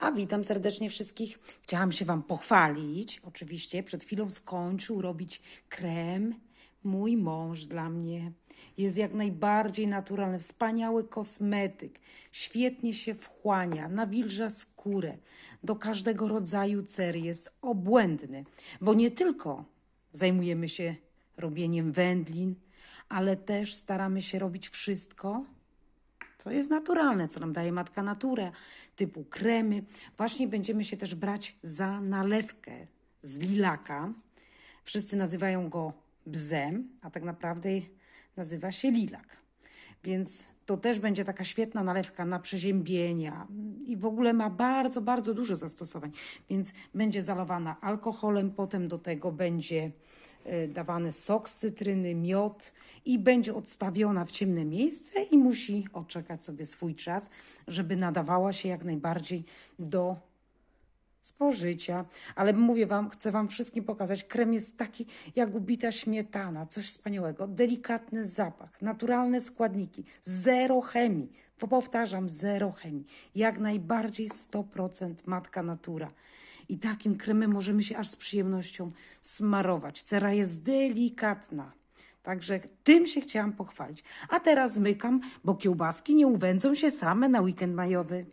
A witam serdecznie wszystkich. Chciałam się Wam pochwalić. Oczywiście przed chwilą skończył robić krem mój mąż dla mnie. Jest jak najbardziej naturalny, wspaniały kosmetyk. Świetnie się wchłania, nawilża skórę. Do każdego rodzaju cery jest obłędny, bo nie tylko zajmujemy się robieniem wędlin, ale też staramy się robić wszystko, co jest naturalne, co nam daje matka natura, typu kremy. Właśnie będziemy się też brać za nalewkę z lilaka. Wszyscy nazywają go bzem, a tak naprawdę nazywa się lilak. Więc to też będzie taka świetna nalewka na przeziębienia i w ogóle ma bardzo, bardzo dużo zastosowań. Więc będzie zalewana alkoholem, potem do tego będzie dawany sok z cytryny, miod i będzie odstawiona w ciemne miejsce i musi odczekać sobie swój czas, żeby nadawała się jak najbardziej do spożycia. Ale mówię Wam, chcę Wam wszystkim pokazać, krem jest taki jak ubita śmietana, coś wspaniałego. Delikatny zapach, naturalne składniki, zero chemii. Bo Powtarzam, zero chemii. Jak najbardziej 100% matka natura. I takim kremem możemy się aż z przyjemnością smarować. Cera jest delikatna. Także tym się chciałam pochwalić. A teraz zmykam, bo kiełbaski nie uwędzą się same na weekend majowy.